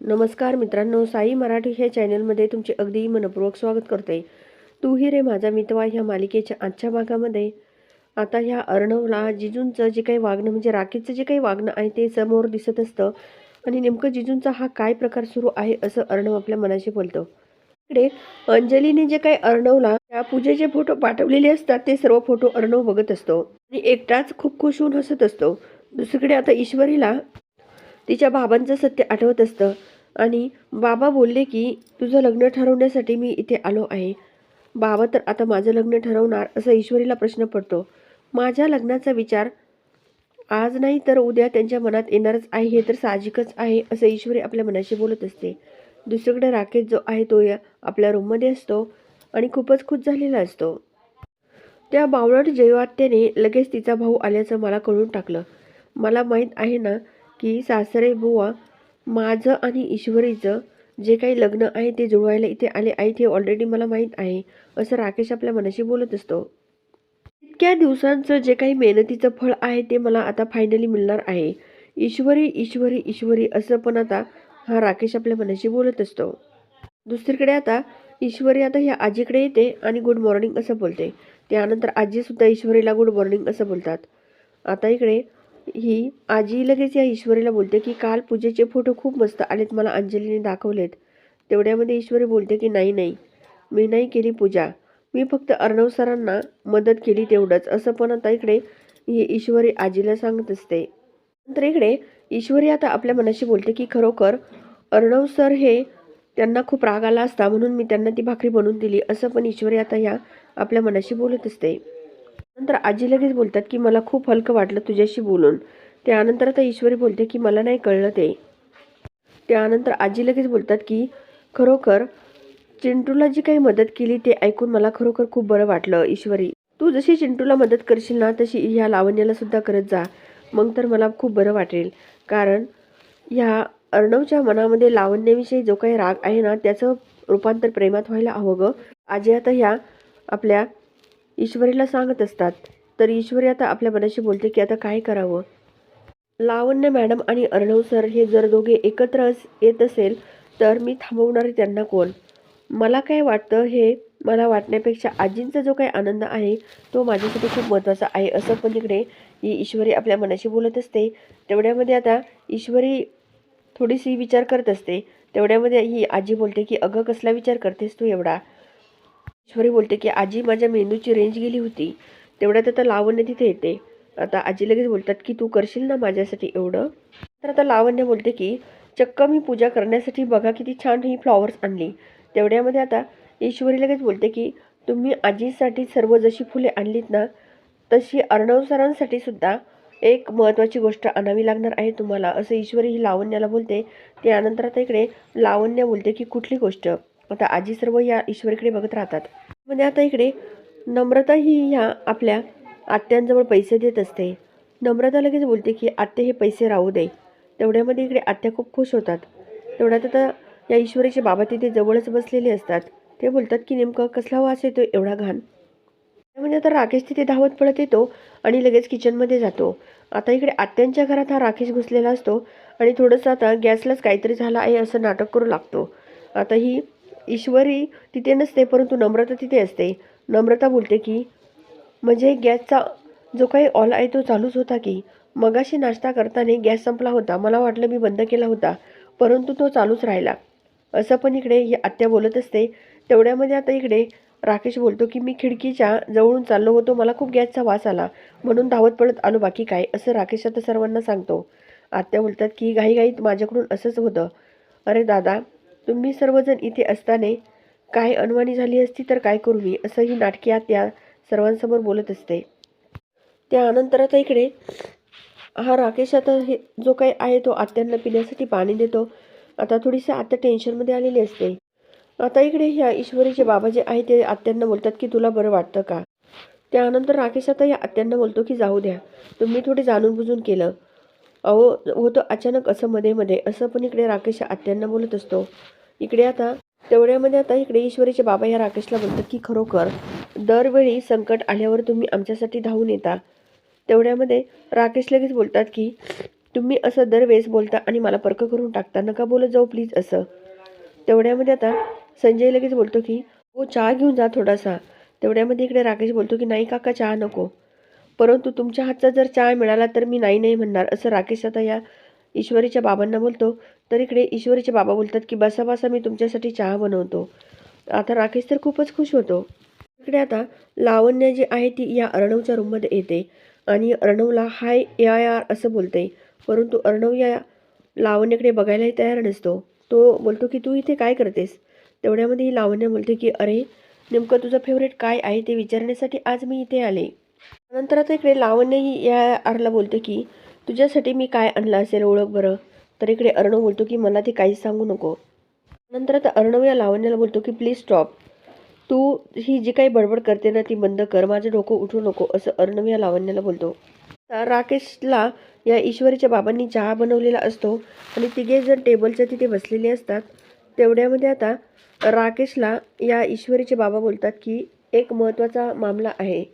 नमस्कार मित्रांनो साई मराठी ह्या चॅनलमध्ये तुमचे अगदी मनपूर्वक स्वागत करते. तू ही रे माझा मितवा ह्या मालिकेच्या आजच्या भागामध्ये. आता ह्या अर्णवला जिजूंचं जे काही वागणं म्हणजे राखीचं जे काही वागणं आहे ते समोर दिसत असतं. आणि नेमकं जिजूंचा हा काय प्रकार सुरू आहे असं अर्णव आपल्या मनाशी बोलतो. इकडे अंजलीने जे काही अर्णवला त्या पूजेचे फोटो पाठवलेले असतात ते सर्व फोटो अर्णव बघत असतो. आणि एकटाच खूप खुश होऊन हसत असतो. दुसरीकडे आता ईश्वरीला तिच्या बाबांचं सत्य आठवत असतं. आणि बाबा बोलले की तुझं लग्न ठरवण्यासाठी मी इथे आलो आहे. बाबा तर आता माझं लग्न ठरवणार असं ईश्वरीला प्रश्न पडतो. माझ्या लग्नाचा विचार आज नाही तर उद्या त्यांच्या मनात येणारच आहे हे तर साहजिकच आहे असं ईश्वरी आपल्या मनाशी बोलत असते. दुसरीकडे राकेश जो आहे तो या आपल्या रूममध्ये असतो आणि खूपच खुश झालेला असतो. त्या बावळट जैवात्याने लगेच तिचा भाऊ आल्याचं मला कळून टाकलं. मला माहीत आहे ना की सासरे बुवा माझं आणि ईश्वरीचं जे काही लग्न आहे ते जुळवायला इथे आले आहेत हे ऑलरेडी मला माहीत आहे असं राकेश आपल्या मनाशी बोलत असतो. इतक्या दिवसांचं जे काही मेहनतीचं फळ आहे ते मला आता फायनली मिळणार आहे. ईश्वरी ईश्वरी ईश्वरी असं पण आता हा राकेश आपल्या मनाशी बोलत असतो. दुसरीकडे आता ईश्वरी आता ह्या आजीकडे येते आणि गुड मॉर्निंग असं बोलते. त्यानंतर आजीसुद्धा ईश्वरीला गुड मॉर्निंग असं बोलतात. आता इकडे ही आजी लगेच या ईश्वरीला बोलते की काल पूजेचे फोटो खूप मस्त आलेत मला अंजलीने दाखवलेत. तेवढ्यामध्ये ईश्वरी बोलते की नाही नाही मी नाही केली पूजा. मी फक्त अर्णव सरांना मदत केली तेवढंच. असं पण आता इकडे ही ईश्वरी आजीला सांगत असते. नंतर इकडे ईश्वरी आता आपल्या मनाशी बोलते की खरोखर अर्णव सर हे त्यांना खूप राग आला असता म्हणून मी त्यांना ती भाकरी बनवून दिली. असं पण ईश्वरी आता ह्या आपल्या मनाशी बोलत असते. नंतर आजी लगेच बोलतात की मला खूप हलकं वाटलं तुझ्याशी बोलून. त्यानंतर आता ईश्वरी बोलते की मला नाही कळलं ते. त्यानंतर आजी लगेच बोलतात की खरोखर चिंटूला जी काही मदत केली ते ऐकून मला खरोखर खूप बरं वाटलं ईश्वरी. तू जशी चिंटूला मदत करशील ना तशी ह्या लावण्याला सुद्धा करत जा. मग तर मला खूप बरं वाटेल. कारण ह्या अर्णवच्या मनामध्ये लावण्याविषयी जो काही राग आहे ना त्याचं रूपांतर प्रेमात व्हायला हवं गं. आजी आता ह्या आपल्या ईश्वरीला सांगत असतात. तर ईश्वरी आता आपल्या मनाशी बोलते की आता काय करावं? लावण्य मॅडम आणि अर्णव सर हे जर दोघे एकत्र अस येत असेल तर मी थांबवणारे त्यांना कोण? मला काय वाटतं हे मला वाटण्यापेक्षा आजींचा जो काही आनंद आहे तो माझ्यासाठी खूप महत्त्वाचा आहे. असं पण इकडे ही ईश्वरी आपल्या मनाशी बोलत असते. तेवढ्यामध्ये आता ईश्वरी थोडीशी विचार करत असते. तेवढ्यामध्ये ही आजी बोलते की अगं कसला विचार करतेस तू एवढा? ईश्वरी बोलते की आजी माझ्या मेंदूची रेंज गेली होती. तेवढ्यात आता लावण्य तिथे येते. आता आजी लगेच बोलतात की तू करशील ना माझ्यासाठी एवढं? तर आता लावण्य बोलते की चक्क मी पूजा करण्यासाठी बघा किती छान ही फ्लॉवर्स आणली. तेवढ्यामध्ये आता ईश्वरी लगेच बोलते की तुम्ही आजीसाठी सर्व जशी फुले आणलीत ना तशी अर्णव सरांसाठी सुद्धा एक महत्त्वाची गोष्ट आणावी लागणार आहे तुम्हाला. असं ईश्वरी ही लावण्याला बोलते. त्यानंतर आता इकडे लावण्य बोलते की कुठली गोष्ट? आता आजी सर्व या ईश्वरीकडे बघत राहतात. म्हणजे आता इकडे नम्रता ही ह्या आपल्या आत्यांजवळ पैसे देत असते. नम्रता लगेच बोलते की आत्ते हे पैसे राहू दे. तेवढ्यामध्ये इकडे आत्या खूप खुश होतात. तेवढ्यात आता या ईश्वरीचे बाबा तिथे जवळच बसलेले असतात. ते बोलतात की नेमकं कसला वास येतो एवढा घाण? म्हणजे आता राकेश तिथे धावत पळत येतो आणि लगेच किचनमध्ये जातो. आता इकडे आत्यांच्या घरात हा राकेश घुसलेला असतो आणि थोडंसं आता गॅसलाच काहीतरी झाला आहे असं नाटक करू लागतो. आता ही ईश्वरी तिथे नसते परंतु नम्रता तिथे असते. नम्रता बोलते की म्हणजे गॅसचा जो काही ऑल आहे तो चालूच होता की? मगाशी नाश्ता करताना गॅस संपला होता मला वाटलं मी बंद केला होता परंतु तो चालूच राहिला. असं पण इकडे ही आत्या बोलत असते. तेवढ्यामध्ये आता इकडे राकेश बोलतो की मी खिडकीच्या जवळून चाललो होतो मला खूप गॅसचा वास आला म्हणून धावत पडत आलो बाकी काय? असं राकेश आता सर्वांना सांगतो. आत्या बोलतात की घाईघाईत माझ्याकडून असंच होतं. अरे दादा तुम्ही सर्वजण इथे असताना काय अनवाणी झाली असती तर काय करू मी? असंही नाटकीया त्या आत्या सर्वांसमोर बोलत असते. त्यानंतर आता इकडे हा राकेश आता हे जो काही आहे तो आत्यांना पिण्यासाठी पाणी देतो. आता थोडीशी आत्या टेन्शनमध्ये आलेली असते. आता इकडे ह्या ईश्वरीचे बाबा जे आहे ते आत्यांना बोलतात की तुला बरं वाटतं का? त्यानंतर राकेश आता या आत्यांना बोलतो की जाऊ द्या. तुम्ही थोडे जाणून बुजून केलं. अहो होतं अचानक असं मध्ये मध्ये. असं पण इकडे राकेश आत्यांना बोलत असतो. इकडे आता तेवढ्यामध्ये आता इकडे ईश्वरीचे बाबा या राकेशला बोलतात की खरोखर दरवेळी संकट आल्यावर तुम्ही आमच्यासाठी धावून येता. तेवढ्यामध्ये राकेश लगेच बोलतात की तुम्ही असं दरवेळेस बोलता आणि मला पर्क करून टाकता नका बोलत जाऊ प्लीज असं. तेवढ्यामध्ये आता संजय लगेच बोलतो की हो चहा घेऊन जा थोडासा. तेवढ्यामध्ये इकडे राकेश बोलतो की नाही काका चहा नको. परंतु तुमच्या हातचा जर चहा मिळाला तर मी नाही नाही म्हणणार असं राकेश आता या ईश्वरीच्या बाबांना बोलतो तर इकडे ईश्वरीचे बाबा बोलतात की बसा बसा मी तुमच्यासाठी चहा बनवतो. आता राकेश तर खूपच खुश होतो. इकडे आता लावण्य जी आहे ती या अर्णवच्या रूममध्ये येते आणि अर्णवला हाय ए आय आर असं बोलते. परंतु अर्णव या लावण्याकडे बघायलाही तयार नसतो. तो बोलतो की तू इथे काय करतेस? तेवढ्यामध्ये ही लावण्य बोलते की अरे नेमकं तुझं फेवरेट काय आहे ते विचारण्यासाठी आज मी इथे आले. नंतर आता इकडे लावण्य ही या आरला बोलते की तुझ्यासाठी मी काय आणलं असेल ओळख बरं? तर इकडे अर्णव बोलतो की मला ते काहीच सांगू नको. नंतर आता अर्णव या लावण्याला बोलतो की प्लीज स्टॉप तू ही जी काही बडबड करते ना ती बंद कर. माझं डोकं उठू नको असं अर्णव या लावण्याला बोलतो. राकेशला या ईश्वरीच्या बाबांनी चहा बनवलेला असतो आणि तिघे जण टेबलच्या तिथे बसलेले असतात. तेवढ्यामध्ये आता राकेशला या ईश्वरीचे बाबा बोलतात की एक महत्त्वाचा मामला आहे.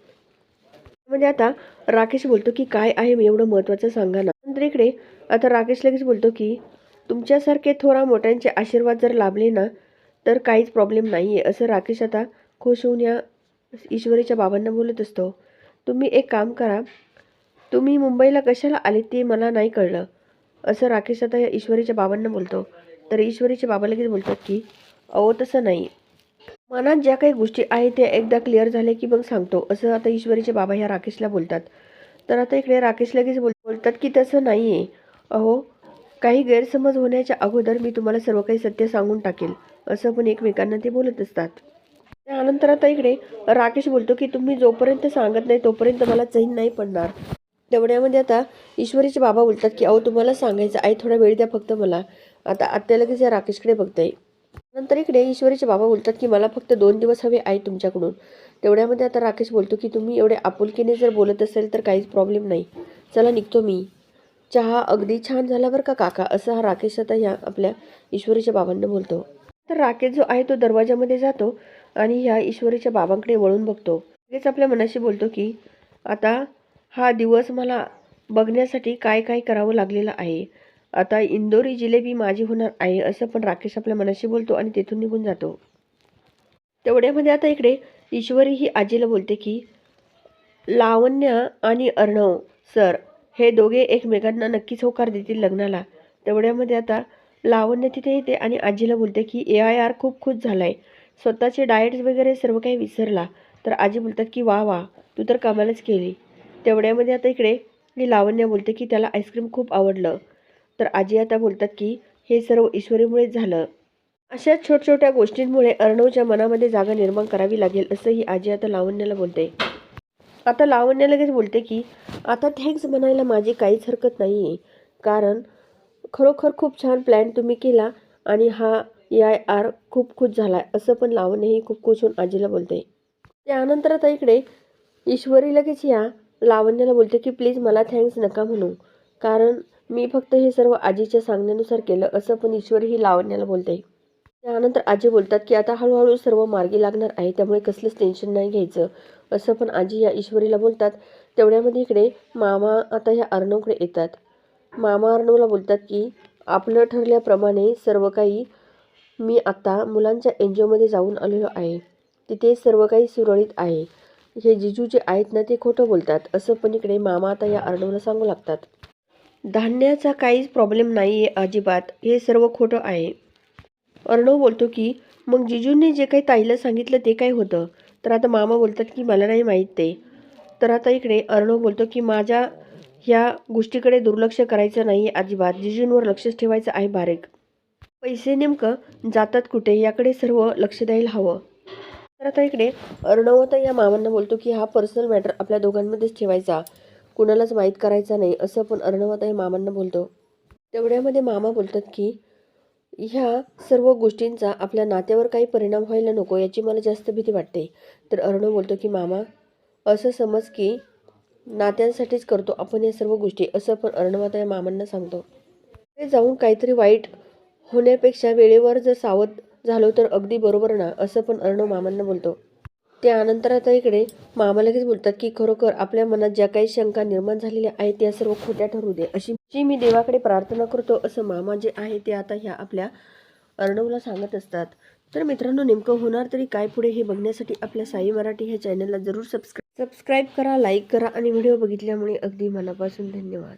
म्हणजे आता राकेश बोलतो की काय आहे मी एवढं महत्त्वाचं सांगा ना नंतर इकडे आता राकेश लगेच बोलतो की तुमच्यासारखे थोरा मोठ्यांचे आशीर्वाद जर लाभले ना तर काहीच प्रॉब्लेम नाही आहे असं राकेश आता खुश होऊन या ईश्वरीच्या बाबांना बोलत असतो. तुम्ही एक काम करा तुम्ही मुंबईला कशाला आले ते मला नाही कळलं. असं राकेश आता या ईश्वरीच्या बाबांना बोलतो. तर ईश्वरीचे बाबा लगेच बोलतात की अहो तसं नाही. मनात ज्या काही गोष्टी आहेत त्या एकदा क्लिअर झाल्या की मग सांगतो. असं आता ईश्वरीचे बाबा ह्या राकेशला बोलतात. तर आता इकडे राकेश लगेच बोल बोलतात की तसं नाही आहे अहो काही गैरसमज होण्याच्या अगोदर मी तुम्हाला सर्व काही सत्य सांगून टाकेल. असं पण एकमेकांना ते बोलत असतात. त्यानंतर आता इकडे राकेश बोलतो की तुम्ही जोपर्यंत सांगत नाही तोपर्यंत मला चैन नाही पडणार. तेवढ्यामध्ये आता ईश्वरीचे बाबा बोलतात की अहो तुम्हाला सांगायचं आहे थोडा वेळ द्या फक्त मला. आता आत्या लगेच या राकेशकडे बघताय. नंतर इकडे ईश्वरीचे बाबा बोलतात की मला फक्त दोन दिवस हवे आहेत तुमच्याकडून. तेवढ्यामध्ये आता राकेश बोलतो की तुम्ही एवढे आपुलकीने जर बोलत असेल तर काहीच प्रॉब्लेम नाही. चला निघतो मी. चहा अगदी छान झाला बरं का काका? असं हा राकेश आता ह्या आपल्या ईश्वरीच्या बाबांना बोलतो. तर राकेश जो आहे तो दरवाजामध्ये जातो आणि ह्या ईश्वरीच्या बाबांकडे वळून बघतो. लगेच आपल्या मनाशी बोलतो की आता हा दिवस मला बघण्यासाठी काय काय करावं लागलेलं आहे? आता इंदोरी जिलेबी माझी होणार आहे असं पण राकेश आपल्या मनाशी बोलतो आणि तेथून निघून जातो. तेवढ्यामध्ये आता इकडे ईश्वरी ही आजीला बोलते की लावण्य आणि अर्णव सर हे दोघे एकमेकांना नक्कीच होकार देतील लग्नाला. तेवढ्यामध्ये आता लावण्य तिथे येते आणि आजीला बोलते की ए आय आर खूप खुश झाला आहे स्वतःचे डाएट्स वगैरे सर्व काही विसरला. तर आजी बोलतात की वा वा तू तर कमालच केली. तेवढ्यामध्ये आता इकडे मी लावण्य बोलते की त्याला आईस्क्रीम खूप आवडलं. तर आजी आता बोलतात की हे सर्व ईश्वरीमुळेच झालं. अशा छोट छोट्या गोष्टींमुळे अर्णवच्या मनामध्ये जागा निर्माण करावी लागेल असंही आजी आता लावण्याला बोलते. आता लावण्य लगेच बोलते की आता थँक्स म्हणायला माझी काहीच हरकत नाही आहे कारण खरोखर खूप छान प्लॅन तुम्ही केला आणि हा ए आय आर खूप खुश झाला असं पण लावण्यही खूप खुश होऊन आजीला बोलते. त्यानंतर आता इकडे ईश्वरी लगेच या लावण्याला बोलते की प्लीज मला थँक्स नका म्हणू. कारण मी फक्त हे सर्व आजीच्या सांगण्यानुसार केलं असं पण ईश्वरी ही लावण्याला बोलते त्यानंतर आजी बोलतात की आता हळूहळू सर्व मार्गी लागणार आहे त्यामुळे कसलंच टेन्शन नाही घ्यायचं. असं पण आजी या ईश्वरीला बोलतात. तेवढ्यामध्ये इकडे मामा आता ह्या अर्णवकडे येतात. मामा अर्णवला बोलतात की आपलं ठरल्याप्रमाणे सर्व काही मी आता मुलांच्या एन जी ओमध्ये जाऊन आलेलो आहे. तिथे सर्व काही सुरळीत आहे. हे जिजू जे आहेत ना ते खोटं बोलतात. असं पण इकडे मामा आता या अर्णवला सांगू लागतात. धान्याचा काहीच प्रॉब्लेम नाही आहे अजिबात. हे सर्व खोटं आहे. अर्णव बोलतो की मग जिजूंनी जे काही ताईला सांगितलं ते काय होतं? तर आता मामा बोलतात की मला नाही माहीत ते. तर आता इकडे अर्णव बोलतो की माझ्या ह्या गोष्टीकडे दुर्लक्ष करायचं नाही अजिबात. जिजूंवर लक्षच ठेवायचं आहे बारीक. पैसे नेमकं जातात कुठे याकडे सर्व लक्ष द्यायला हवं. तर आता इकडे अर्णव आता या मामांना बोलतो की हा पर्सनल मॅटर आपल्या दोघांमध्येच ठेवायचा. कुणालाच माहीत करायचा नाही असं पण अर्णव मामांना बोलतो. तेवढ्यामध्ये मामा बोलतात की ह्या सर्व गोष्टींचा आपल्या नात्यावर काही परिणाम व्हायला नको याची मला जास्त भीती वाटते. तर अर्णव बोलतो की मामा असं समज की नात्यांसाठीच करतो आपण या सर्व गोष्टी असं पण अर्णव मामांना सांगतो. ते जाऊन काहीतरी वाईट होण्यापेक्षा वेळेवर जर सावध झालो तर अगदी बरोबर ना असं पण अर्णव मामांना बोलतो. त्यानंतर आता इकडे मामा लगेच बोलतात की खरोखर आपल्या मनात ज्या काही शंका निर्माण झालेल्या आहेत त्या सर्व खोट्या ठरू दे. अशी जी मी देवाकडे प्रार्थना करतो असं मामा जे आहे ते आता ह्या आपल्या अर्णवला सांगत असतात. तर मित्रांनो नेमकं होणार तरी काय पुढे हे बघण्यासाठी आपल्या साई मराठी ह्या चॅनलला जरूर सबस्क्राईब सबस्क्राईब करा लाईक करा आणि व्हिडिओ बघितल्यामुळे अगदी मनापासून धन्यवाद.